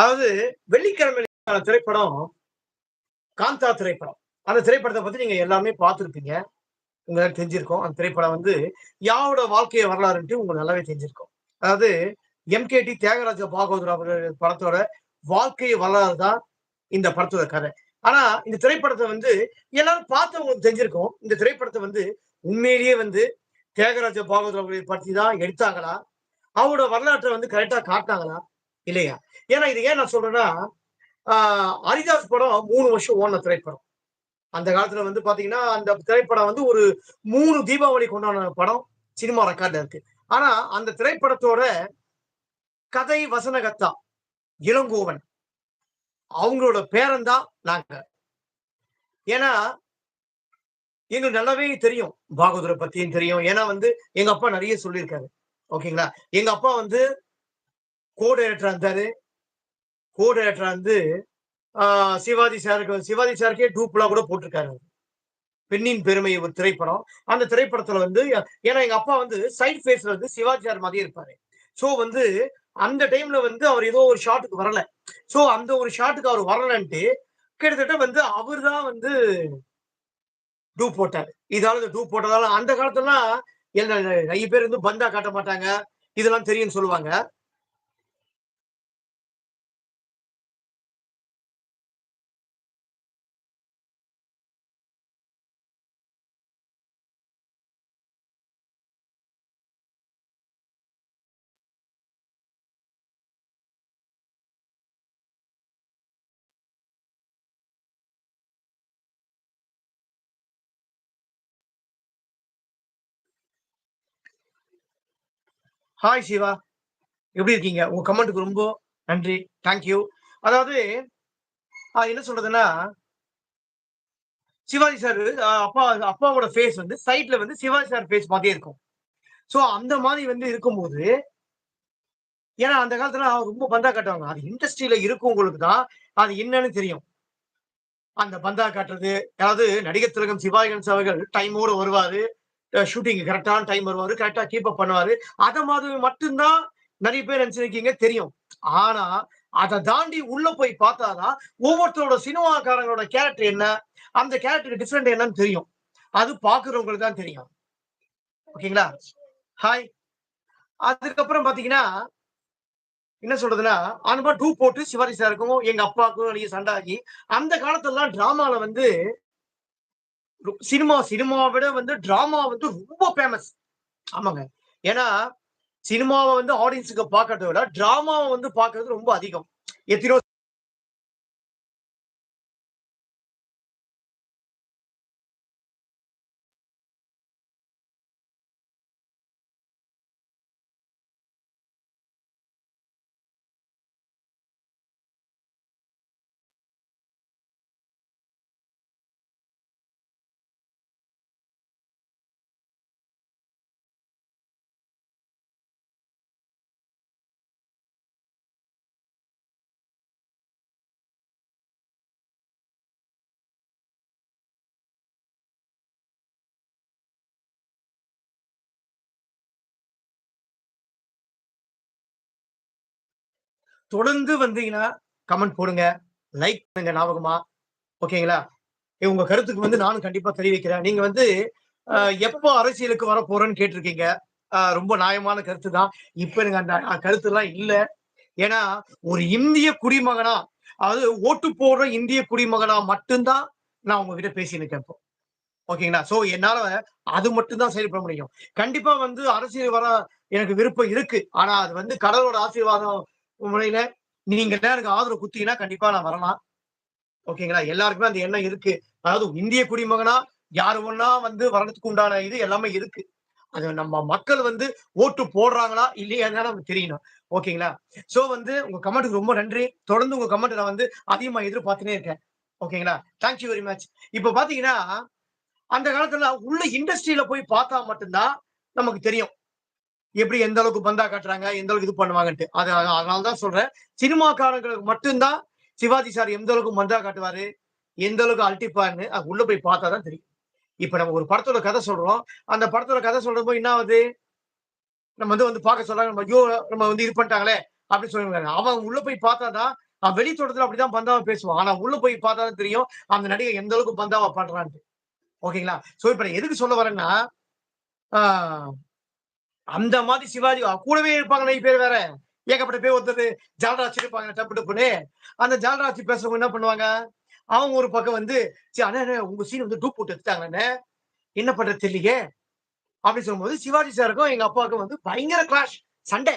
அதாவது வெள்ளிக்கிழமை திரைப்படம் காந்தா திரைப்படம். அந்த திரைப்படத்தை பத்தி நீங்க எல்லாமே பார்த்துருப்பீங்க. உங்களுக்கு தெரிஞ்சிருக்கோம். அந்த திரைப்படம் வந்து யாரோட வாழ்க்கைய வரலாறுன்ட்டு உங்களுக்கு நல்லாவே தெரிஞ்சிருக்கோம். அதாவது எம்கேடி தியாகராஜ பாகவதர் அவர்கள் படத்தோட வாழ்க்கை வரலாறு தான் இந்த படத்தோட கதை. ஆனா இந்த திரைப்படத்தை வந்து எல்லாரும் பார்த்தவங்களுக்கு தெரிஞ்சிருக்கோம். இந்த திரைப்படத்தை வந்து உண்மையிலேயே வந்து தியாகராஜ பாகவதர் அவர்களை பற்றி தான் எடுத்தாங்களா? அவரோட வரலாற்றை வந்து கரெக்டா காட்டினாங்களா? இல்லையா? ஏன்னா இது ஏன் நான் சொல்றேன்னா ஆஹ் ஹரிதாஸ் படம் மூணு வருஷம் ஓன திரைப்படம். அந்த காலத்துல வந்து பாத்தீங்கன்னா அந்த திரைப்படம் வந்து ஒரு மூணு தீபாவளி கொண்டாடின படம் சினிமா ரெக்கார்ட்ல இருக்கு. ஆனா அந்த திரைப்படத்தோட கதை வசனகத்தா இளங்கோவன். அவங்களோட பேரன் தான் நாங்க. ஏன்னா எங்களுக்கு நல்லாவே தெரியும். பாகவதரை பத்தியும் தெரியும். ஏன்னா வந்து எங்க அப்பா நிறைய சொல்லியிருக்காரு. ஓகேங்களா? எங்க அப்பா வந்து கோ டைரக்டரா இருந்தாரு கோ டைரக்டரா வந்து சிவாஜி சாருக்கு சிவாஜி சாருக்கே டூப்லா கூட போட்டிருக்காரு பெண்ணின் பெருமை ஒரு திரைப்படம். அந்த திரைப்படத்துல வந்து ஏன்னா எங்க அப்பா வந்து சைட் ஃபேஸ்ல வந்து சிவாஜி சார் மாதிரியே இருப்பாரு. சோ வந்து அந்த டைம்ல வந்து அவர் ஏதோ ஒரு ஷாட்டுக்கு வரல. சோ அந்த ஒரு ஷாட்டுக்கு அவர் வரலன்ட்டு கிட்டத்தட்ட வந்து அவர் தான் வந்து டூ போட்டாரு. இதால டூ போட்டதால அந்த காலத்துலாம் என்ன நிறைய பேர் வந்து பந்தா காட்ட மாட்டாங்க. இதெல்லாம் தெரியும்னு சொல்லுவாங்க. ஹாய் சிவா எப்படி இருக்கீங்க? உங்க கமெண்ட்டுக்கு ரொம்ப நன்றி. தேங்க்யூ அதாவது என்ன சொல்றதுன்னா சிவாஜி சார் அப்பா அப்பாவோட ஃபேஸ் வந்து சைட்ல வந்து சிவாஜி சார் ஃபேஸ் மாதிரியே இருக்கும். ஸோ அந்த மாதிரி வந்து இருக்கும்போது ஏன்னா அந்த காலத்துல ரொம்ப பந்தா காட்டுவாங்க. அது இண்டஸ்ட்ரியில இருக்கவங்களுக்கு தான் அது என்னன்னு தெரியும். அந்த பந்தா காட்டுறது அதாவது நடிகர் திலகம் சிவாஜி கணேசன் அவர்கள் டைமோட வருவாரு. ஷூட்டிங் கரெக்டான டைம் வருவாரு கரெக்டா கீப் அப் பண்ணுவாரு. அத மாதிரி மட்டும்தான் நிறைய பேர் நினைச்சிருக்கீங்க தெரியும். ஆனா அதை தாண்டி உள்ள போய் பார்த்தாதான் ஒவ்வொருத்தரோட சினிமாக்காரங்களோட கேரக்டர் என்ன அந்த கேரக்டருக்கு டிஃப்ரெண்ட் என்னன்னு தெரியும். அது பாக்குறவங்களுக்கு தான் தெரியும். ஓகேங்களா ஹாய் அதுக்கப்புறம் பாத்தீங்கன்னா என்ன சொல்றதுன்னா அன்பா டூ போட்டு சிவாஜி சாருக்கும் எங்க அப்பாவுக்கும் நீங்க சண்டை ஆகி அந்த காலத்துலலாம் டிராமால வந்து சினிமா சினிமாவை விட வந்து டிராமா வந்து ரொம்ப ஃபேமஸ் ஆமாங்க. ஏன்னா சினிமாவை வந்து ஆடியன்ஸுக்கு பார்க்கறத விட டிராமாவை வந்து பார்க்கறது ரொம்ப அதிகம். எத்தனையோ தொடர்ந்து வந்தீங்கன்னா கமெண்ட் போடுங்க. லைக் பண்ணுங்க ஞாபகமா. ஓகேங்களா உங்க கருத்துக்கு வந்து நானும் கண்டிப்பா தெரிவிக்கிறேன். நீங்க வந்து எப்போ அரசியலுக்கு வர போறேன்னு கேட்டிருக்கீங்க. ரொம்ப நியாயமான கருத்து தான். இப்ப எனக்கு அந்த கருத்து எல்லாம் இல்ல. ஏன்னா ஒரு இந்திய குடிமகனா அதாவது ஓட்டு போடுற இந்திய குடிமகனா மட்டும்தான் நான் உங்ககிட்ட பேசினேன் கேட்போம். ஓகேங்களா சோ என்னால அது மட்டும்தான் செயல்பட முடியும். கண்டிப்பா வந்து அரசியல் வர எனக்கு விருப்பம் இருக்கு. ஆனா அது வந்து கடவுளோட ஆசீர்வாதம் முறையில நீங்க எனக்கு ஆதரவு குத்தீங்கன்னா கண்டிப்பா நான் வரலாம். ஓகேங்களா? எல்லாருக்குமே அந்த எண்ணம் இருக்கு. அதாவது இந்திய குடிமகனா யாரு ஒன்னா வந்து வர்றதுக்கு உண்டான இது எல்லாமே இருக்கு. அது நம்ம மக்கள் வந்து ஓட்டு போடுறாங்களா இல்லையா நமக்கு தெரியணும். ஓகேங்களா? சோ வந்து உங்க கமெண்ட்டுக்கு ரொம்ப நன்றி. தொடர்ந்து உங்க கமெண்ட் நான் வந்து அதிகமா எதிர்பார்த்துனே இருக்கேன். ஓகேங்களா? தேங்க்யூ வெரி மச் இப்ப பாத்தீங்கன்னா அந்த காலத்துல உள்ள இண்டஸ்ட்ரியில போய் பார்த்தா மட்டும்தான் நமக்கு தெரியும். எப்படி எந்த அளவுக்கு பந்தா காட்டுறாங்க எந்த அளவுக்கு இது பண்ணுவாங்கன்ட்டு. அது அதனாலதான் சொல்றேன். சினிமாக்காரங்களுக்கு மட்டும்தான் சிவாஜி சார் எந்த அளவுக்கு பந்தா காட்டுவாரு எந்த அளவுக்கு அல்டிப்பாருன்னு அது உள்ள போய் பார்த்தா தான் தெரியும். இப்ப நம்ம ஒரு படத்தோட கதை சொல்றோம். அந்த படத்தோட கதை சொல்றப்போ என்ன ஆகுது? நம்ம வந்து வந்து பார்க்க சொல்றாங்க நம்ம ஐயோ நம்ம வந்து இது பண்ணிட்டாங்களே அப்படின்னு சொல்லுவாங்க அவன் உள்ள போய் பார்த்தாதான் அவன் வெளி தோட்டத்துல அப்படிதான் பந்தாவை பேசுவான். ஆனா உள்ள போய் பார்த்தாலும் தெரியும் அந்த நடிகை எந்த அளவுக்கு பந்தாவா பண்றான்ட்டு. ஓகேங்களா? சோ இப்ப நான் எதுக்கு சொல்ல வரேன்னா ஆஹ், அந்த மாதிரி சிவாஜி கூடவே இருப்பாங்க நிறைய பேர் வேற. ஏகப்பட்ட பேர் ஒருத்தர் ஜாலராஜ் இருப்பாங்க டப்பு டப்புன்னு. அந்த ஜாலராஜ் பேசுறவங்க என்ன பண்ணுவாங்க? அவங்க ஒரு பக்கம் வந்து சரி அண்ணா உங்க சீன் வந்து டூப் போட்டு எடுத்துட்டாங்கண்ணே என்ன பண்றது தெரியலையே? அப்படின்னு சொல்லும்போது சிவாஜி சாருக்கும் எங்க அப்பாவுக்கும் வந்து பயங்கர கிளாஷ் சண்டை.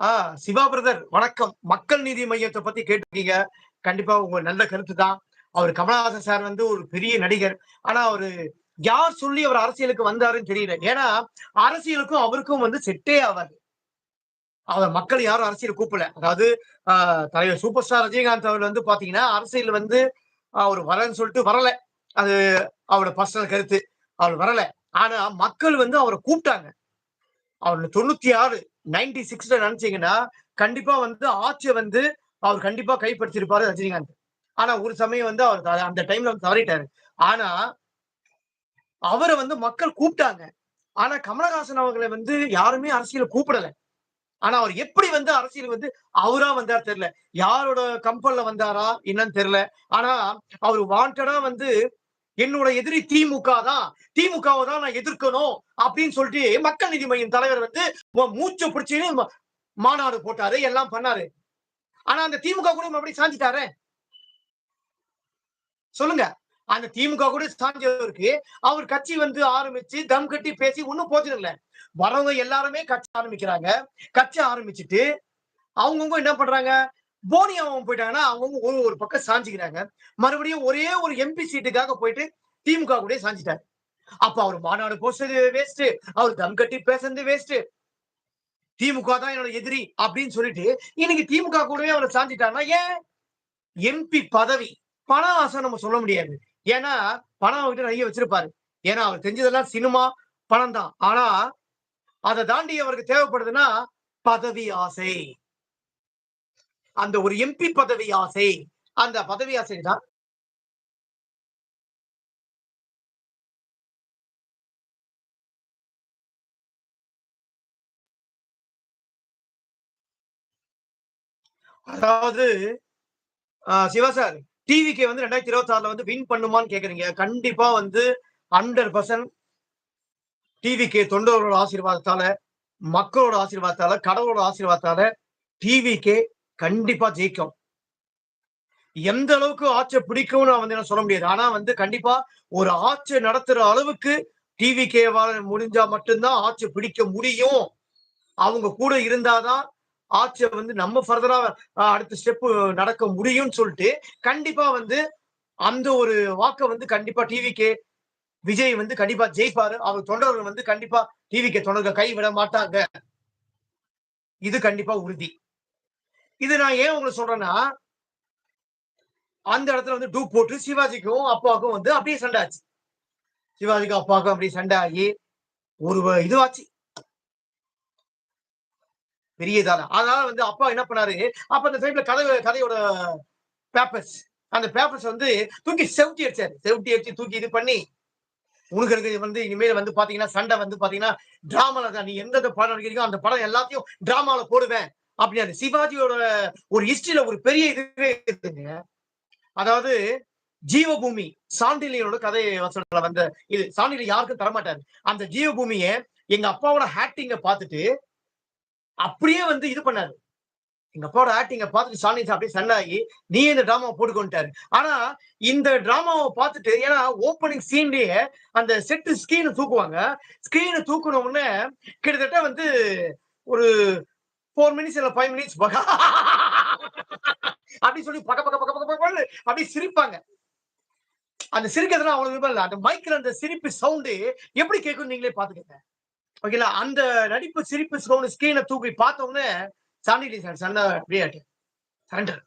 ஆஹ் சிவா பிரதர் வணக்கம். மக்கள் நீதி மையத்தை பத்தி கேட்டிருக்கீங்க. கண்டிப்பா உங்க நல்ல கருத்து தான் அவர் கமலஹாசன் சார் வந்து ஒரு பெரிய நடிகர். ஆனா அவரு யார் சொல்லி அவர் அரசியலுக்கு வந்தாருன்னு தெரியல. ஏன்னா அரசியலுக்கும் அவருக்கும் வந்து செட்டே ஆகாது அவர் மக்கள் யாரும் அரசியல் கூப்பிடல. அதாவது ஆஹ் தலைவர் சூப்பர் ஸ்டார் ரஜினிகாந்த் அவர் வந்து பாத்தீங்கன்னா அரசியல் வந்து அவர் வரன்னு சொல்லிட்டு வரல. அது அவரோட பர்சனல் கருத்து. அவர் வரல. ஆனா மக்கள் வந்து அவரை கூப்பிட்டாங்க. அவர் தொண்ணூத்தி ஆறு நைன்டி சிக்ஸ்ல நினைச்சீங்கன்னா கண்டிப்பா வந்து ஆட்சியை வந்து அவர் கண்டிப்பா கைப்படுத்திருப்பாரு ரஜினிகாந்த். ஆனா ஒரு சமயம் வந்து அவர் அந்த டைம்ல வந்து தவறிட்டாரு. ஆனா அவரை வந்து மக்கள் கூப்பிட்டாங்க. ஆனா கமலஹாசன் அவர்களை வந்து யாருமே அரசியல கூப்பிடல. ஆனா அவர் எப்படி வந்து அரசியல் வந்து அவரா வந்தார் தெரியல. யாரோட கம்பல்ல வந்தாரா என்னன்னு தெரியல. ஆனா அவர் வாண்டடா வந்து என்னோட எதிரி திமுக தான். திமுகவை தான் நான் எதிர்க்கணும் அப்படின்னு சொல்லிட்டு மக்கள் நீதி மையம் தலைவர் வந்து மூச்சு பிடிச்சின்னு மாநாடு போட்டாரு எல்லாம் பண்ணாரு. ஆனா அந்த திமுக கூட மறுபடியும் சாஞ்சிட்டாரு? சொல்லுங்க. அந்த திமுக கூட சாஞ்சவருக்கு அவர் கட்சி வந்து ஆரம்பிச்சு தம் கட்டி பேசி ஒண்ணும் போச்சது இல்ல வரவங்க எல்லாருமே கட்சி ஆரம்பிக்கிறாங்க. கட்சி ஆரம்பிச்சுட்டு அவங்கவுங்க என்ன பண்றாங்க? போனி அவங்க போயிட்டாங்கன்னா அவங்க ஒரு ஒரு பக்கம் சாஞ்சிக்கிறாங்க. மறுபடியும் ஒரே ஒரு எம்பி சீட்டுக்காக போயிட்டு திமுக கூட சாஞ்சிட்டாரு. அப்ப அவர் மாநாடு போஸ்டது வேஸ்ட் அவர் தம் கட்டி பேசுறது வேஸ்ட் திமுக தான் என்னோட எதிரி அப்படின்னு சொல்லிட்டு இன்னைக்கு திமுக கூடவே அவரை சாஞ்சிட்டாருன்னா ஏன்? எம்பி பதவி பணம் ஆசை நம்ம சொல்ல முடியாது. ஏன்னா பணம் அவர்கிட்ட நிறைய வச்சிருப்பாரு. ஏன்னா அவர் தெரிஞ்சதெல்லாம் சினிமா பணம் தான் ஆனா அதை தாண்டி அவருக்கு தேவைப்படுதுன்னா பதவி ஆசை. அந்த ஒரு எம்பி பதவி ஆசை. அந்த பதவி ஆசை தான் அதாவது ஆஹ் சிவா சார் டிவிக்கு வந்து ரெண்டாயிரத்தி இருபத்தி ஆறுல வந்து வின் பண்ணுமான்னு கேக்குறீங்க. கண்டிப்பா வந்து ஹண்ட்ரட் பர்சன்ட் டிவிக்கு தொண்டர்களோட ஆசீர்வாதத்தால மக்களோட ஆசீர்வாதத்தால கடவுளோட ஆசீர்வாதத்தால டிவிக்கு கண்டிப்பா ஜெயிக்கும். எந்த அளவுக்கு ஆட்சியை பிடிக்கும்னு நான் வந்து என்ன சொல்ல முடியாது. ஆனா வந்து கண்டிப்பா ஒரு ஆட்சி நடத்துற அளவுக்கு டிவி டிவிகேவால முடிஞ்சா மட்டும்தான் ஆட்சி பிடிக்க முடியும். அவங்க கூட இருந்தாதான் ஆட்சியை வந்து நம்ம ஃபர்தரா அடுத்த ஸ்டெப் நடக்க முடியும்னு சொல்லிட்டு கண்டிப்பா வந்து அந்த ஒரு வாக்கை வந்து கண்டிப்பா டிவிகே விஜய் வந்து கண்டிப்பா ஜெயிப்பாரு. அவர் தொண்டர்கள் வந்து கண்டிப்பா டிவிகே தொண்டர்கள் கைவிட மாட்டாங்க. இது கண்டிப்பா உறுதி. இது நான் ஏன் உங்களுக்கு சொல்றேன்னா அந்த இடத்துல வந்து டூப் போட்டு சிவாஜிக்கும் அப்பாவுக்கும் வந்து அப்படியே சண்டை ஆச்சு. சிவாஜிக்கும் அப்பாவுக்கும் அப்படியே சண்டை ஆகி ஒரு இதுவாச்சு. பெரிய இதான அதனால வந்து அப்பா என்ன பண்ணாரு அப்ப அந்த டைம்ல கதை கதையோட பேப்பர்ஸ் அந்த பேப்பர்ஸ் வந்து தூக்கி செவுட்டி அடிச்சாரு. செவுட்டி அடிச்சு தூக்கி இது பண்ணி உனக்கு வந்து இனிமேல் வந்து பாத்தீங்கன்னா சண்டை வந்து பாத்தீங்கன்னா டிராமால தான். நீ எந்தெந்த படம் நடிக்கிறீங்களோ அந்த படம் எல்லாத்தையும் டிராமால போடுவேன். அப்படின்னு சிவாஜியோட ஒரு ஹிஸ்டரியில ஒரு பெரிய இதுவே இருக்குதுங்க அதாவது ஜீவபூமி சாண்டிலியனோட கதை சொல்ற வந்த இது சாண்டிலி யாருக்கும் தரமாட்டாரு. அந்த ஜீவபூமிய எங்க அப்பாவோட ஆக்டிங்க பார்த்துட்டு அப்படியே வந்து இது பண்ணாரு. எங்க அப்பாவோட ஆக்டிங்க பார்த்துட்டு சாண்டிலி அப்படியே சண்டாகி நீ இந்த டிராமாவை போட்டுக்கொண்டாரு ஆனா இந்த டிராமாவை பார்த்துட்டு ஏன்னா ஓப்பனிங் சீன்லயே அந்த செட்டு ஸ்கிரீனை தூக்குவாங்க. ஸ்கிரீனை தூக்குன உடனே கிட்டத்தட்ட வந்து ஒரு ஃபோர் மினிட்ஸ் இல்ல ஃபைவ் மினிட்ஸ் அப்படின்னு சொல்லி பக்க பக்க பக்க பக்க பக்கன்னு அப்படியே சிரிப்பாங்க. அந்த சிரிக்கிறதுலாம் அவ்வளவு விருப்பம் இல்ல. அந்த மைக்ல அந்த சிரிப்பு சவுண்டு எப்படி கேட்கும் நீங்களே பாத்துக்கங்க ஓகேங்களா அந்த நடிப்பு சிரிப்பு சவுண்ட் ஸ்கிரீனை தூக்கி பார்த்த உடனே சார் சண்டை அப்படியே சரண்டர்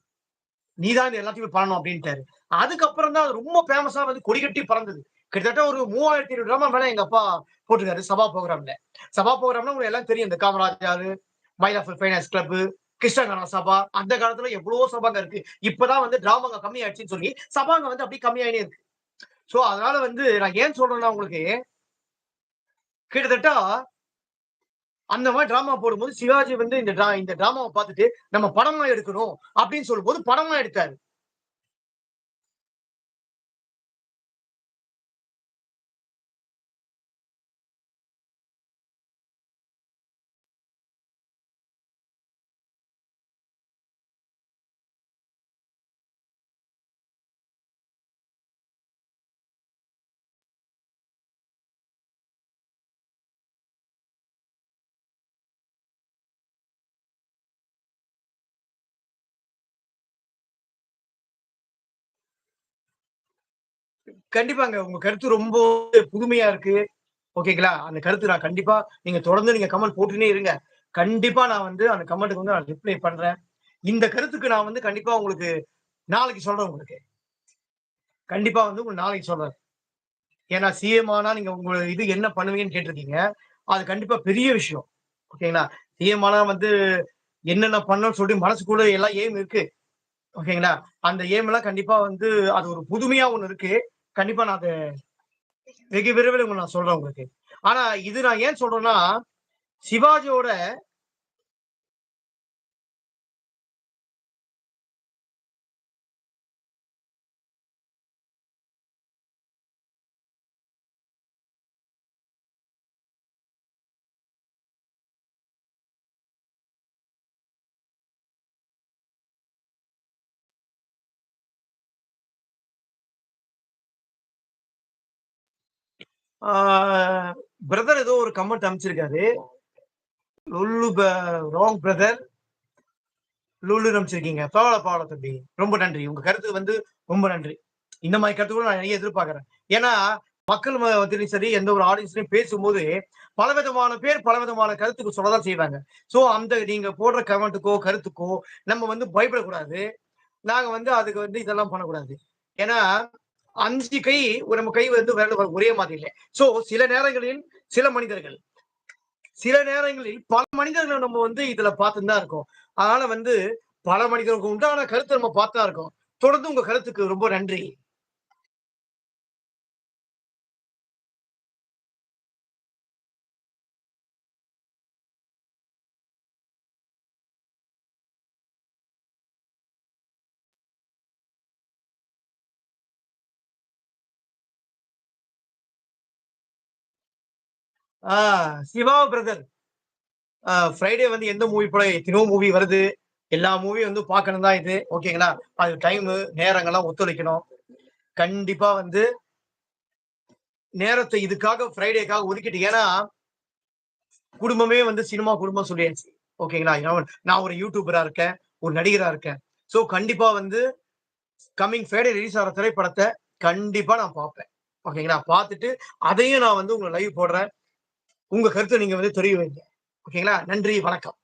நீதான் இது எல்லாத்தையும் பண்ணணும் அப்படின்ட்டாரு. அதுக்கப்புறம் தான் அது ரொம்ப ஃபேமஸா வந்து கொடி கட்டி பறந்தது. கிட்டத்தட்ட ஒரு மூவாயிரத்தி இருபது ட்ராமா மேல எங்க அப்பா போட்டிருக்காரு சபா ப்ரோக்ராம்ல சபா ப்ரோக்ராம்னா உங்களுக்கு எல்லாம் தெரியும். இந்த காமராஜாரு மைலா ஃபைனான்ஸ் கிளப் கிருஷ்ணகான சபா அந்த காலத்துல எவ்வளவோ சபாங்க இருக்கு. இப்பதான் வந்து டிராமாங்க கம்மி ஆயிடுச்சுன்னு சொல்லி சபாங்க வந்து அப்படி கம்மியாயினே இருக்கு. சோ அதனால வந்து நான் ஏன் சொல்றேன்னா உங்களுக்கு கிட்டத்தட்ட அந்த மாதிரி டிராமா போடும்போது சிவாஜி வந்து இந்த இந்த டிராமாவை பார்த்துட்டு நம்ம படமா எடுக்கணும் அப்படின்னு சொல்லும்போது படமா எடுத்தாரு. கண்டிப்பாங்க. உங்க கருத்து ரொம்ப புதுமையா இருக்கு. ஓகேங்களா? அந்த கருத்து நான் கண்டிப்பா நீங்க தொடர்ந்து நீங்க கமெண்ட் போட்டுனே இருங்க. கண்டிப்பா நான் வந்து அந்த கமெண்ட்டுக்கு வந்து நான் ரிப்ளை பண்றேன். இந்த கருத்துக்கு நான் வந்து கண்டிப்பா உங்களுக்கு நாளைக்கு சொல்றேன் உங்களுக்கு. கண்டிப்பா வந்து உங்களுக்கு நாளைக்கு சொல்றேன். ஏன்னா சிஎம் ஆனா நீங்க உங்களுக்கு இது என்ன பண்ணுவீங்கன்னு கேட்டிருக்கீங்க. அது கண்டிப்பா பெரிய விஷயம். ஓகேங்களா? சிஎம் ஆனா வந்து என்னென்ன பண்ணணும்னு சொல்லிட்டு மனசுக்குள்ள எல்லாம் ஏம் இருக்கு. ஓகேங்களா? அந்த ஏம் எல்லாம் கண்டிப்பா வந்து அது ஒரு புதுமையா ஒண்ணு இருக்கு. கண்டிப்பா நான் அதை வெகு விரைவில் உங்களுக்கு நான் சொல்றேன் உங்களுக்கு. ஆனா இது நான் ஏன் சொல்றேன்னா சிவாஜியோட பிரதர் ஏதோ ஒரு கமெண்ட் அமைச்சிருக்காரு லுல்லு ராங் பிரதர் லுல்லு அமைச்சிருக்கீங்க பரவாயில்ல பரவாயில்ல தம்பி ரொம்ப நன்றி. உங்க கருத்து வந்து ரொம்ப நன்றி. இந்த மாதிரி கருத்து கூட நான் நிறைய எதிர்பார்க்கறேன். ஏன்னா மக்கள் மத்தியிலும் சரி எந்த ஒரு ஆடியன்ஸ்லயும் பேசும்போது பலவிதமான பேர் பலவிதமான கருத்துக்கு சொல்லதான் செய்வாங்க. சோ அந்த நீங்க போடுற கமெண்ட்டுக்கோ கருத்துக்கோ நம்ம வந்து பயப்படக்கூடாது. நாங்க வந்து அதுக்கு வந்து இதெல்லாம் பண்ணக்கூடாது. ஏன்னா அஞ்சு கை நம்ம கை வந்து ஒரே மாதிரி இல்லை. சோ சில நேரங்களில் சில மனிதர்கள் சில நேரங்களில் பல மனிதர்களை நம்ம வந்து இதுல பார்த்துதான் தான் இருக்கோம். அதனால வந்து பல மனிதர்களுக்கு உண்டான கருத்தை நம்ம பார்த்தா இருக்கோம். தொடர்ந்து உங்க கருத்துக்கு ரொம்ப நன்றி. சிவா பிரதர் ஃப்ரைடே வந்து எந்த மூவி படம் எத்தனையோ மூவி வருது. எல்லா மூவியும் வந்து பார்க்கணும் தான் இது. ஓகேங்களா அது டைம் நேரங்கள்லாம் ஒத்துழைக்கணும். கண்டிப்பா வந்து நேரத்தை இதுக்காக ஃப்ரைடேக்காக ஒதுக்கிட்டு ஏன்னா குடும்பமே வந்து சினிமா குடும்பம் சொல்லியாச்சு. ஓகேங்களா நான் ஒரு யூடியூபரா இருக்கேன் ஒரு நடிகரா இருக்கேன். சோ கண்டிப்பா வந்து கம்மிங் ஃப்ரைடே ரிலீஸ் ஆகிற திரைப்படத்தை கண்டிப்பா நான் பார்ப்பேன். ஓகேங்களா பார்த்துட்டு அதையும் நான் வந்து உங்களை லைவ் போடுறேன். உங்க கருத்தை நீங்க வந்து தெரிவிங்க. ஓகேங்களா? நன்றி வணக்கம்.